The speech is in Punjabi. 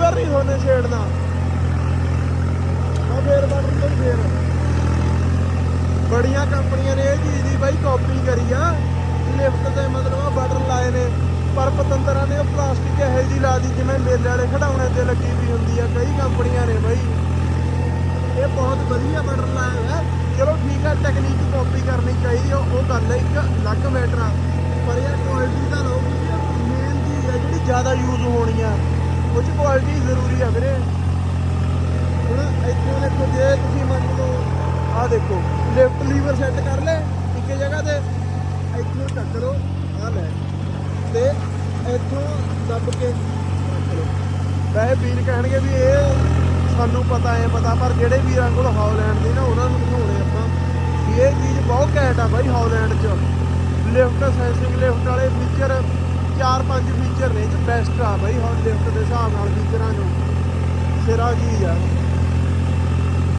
ਫਿਰ ਨਹੀਂ ਤੁਹਾਨੂੰ ਛੇੜਨਾ। ਆ ਫੇਰ ਬਟਨ ਤੋਂ ਫੇਰ। ਬੜੀਆਂ ਕੰਪਨੀਆਂ ਨੇ ਇਹ ਚੀਜ਼ ਦੀ ਬਾਈ ਕਾਪੀ ਕਰੀ ਆ। ਲਿਫਟ ਤੇ ਮਤਲਬ ਆ ਬਟਨ ਲਾਏ ਨੇ। ਪਰ ਪਤੰਦਰਾਂ ਨੇ ਉਹ ਪਲਾਸਟਿਕ ਇਹੋ ਜੀ ਲਾ ਦੀ ਜਿਵੇਂ ਮੇਲੇ ਵਾਲੇ ਖਡਾਉਣੇ ਤੇ ਲੱਗੀ ਵੀ ਹੁੰਦੀ ਆ। ਕਈ ਕੰਪਨੀਆਂ ਨੇ ਬਾਈ। ਇਹ ਬਹੁਤ ਵਧੀਆ ਬਟਨ ਲਾਇਆ ਹੈ ਚਲੋ ਠੀਕ ਹੈ ਟੈਕਨੀਕ ਕਾਪੀ ਕਰਨੀ ਚਾਹੀਦੀ ਆ। ਉਹ ਗੱਲ ਇੱਕ ਅਲੱਗ ਮੈਟਰ ਆ। ਪਰ ਯਾਰ ਕੁਆਲਿਟੀ ਦਾ ਲਓ ਮੇਨ ਚੀਜ਼ ਆ ਜਿਹੜੀ ਜ਼ਿਆਦਾ ਯੂਜ਼ ਹੋਣੀ ਆ। ਉਹ 'ਚ ਕੁਆਲਿਟੀ ਜ਼ਰੂਰੀ ਆ ਵੀਰੇ। ਹੁਣ ਇੱਥੋਂ ਦੇਖੋ, ਜੇ ਤੁਸੀਂ ਮੰਨ ਲਓ, ਆਹ ਦੇਖੋ ਲਿਫਟ ਲੀਵਰ ਸੈੱਟ ਕਰ ਲੈ ਇੱਕ ਜਗ੍ਹਾ ਤੇ, ਇੱਥੋਂ ਟੱਕਰੋ ਆ ਲੈ। ਤੇ ਇੱਥੋਂ ਦੱਬ ਕੇ ਰੱਖ ਲਓ। ਵੈਸੇ ਵੀਰ ਕਹਿਣਗੇ ਵੀ ਇਹ ਸਾਨੂੰ ਪਤਾ ਹੈ ਪਤਾ, ਪਰ ਜਿਹੜੇ ਵੀਰਾਂ ਕੋਲ ਹੌਲੈਂਡ ਦੀ ਨਾ, ਉਹਨਾਂ ਨੂੰ ਦਿਖਾਉਣੇ ਆਪਾਂ। ਵੀ ਇਹ ਚੀਜ਼ ਬਹੁਤ ਘੈਂਟ ਆ ਬਾਈ ਹੌਲੈਂਡ 'ਚ। ਲਿਫਟ ਸੈਂਸਿੰਗ ਲਿਫਟ ਵਾਲੇ ਚਾਰ ਪੰਜ ਫੀਚਰ ਨੇ, ਇਹ ਬੈਸਟ ਆ ਬਾਈ, ਹੁਣ ਲਿਫਟ ਦੇ ਹਿਸਾਬ ਨਾਲ ਫੀਚਰਾਂ ਨੂੰ। ਸਿਰਾ ਚੀਜ਼ ਆ?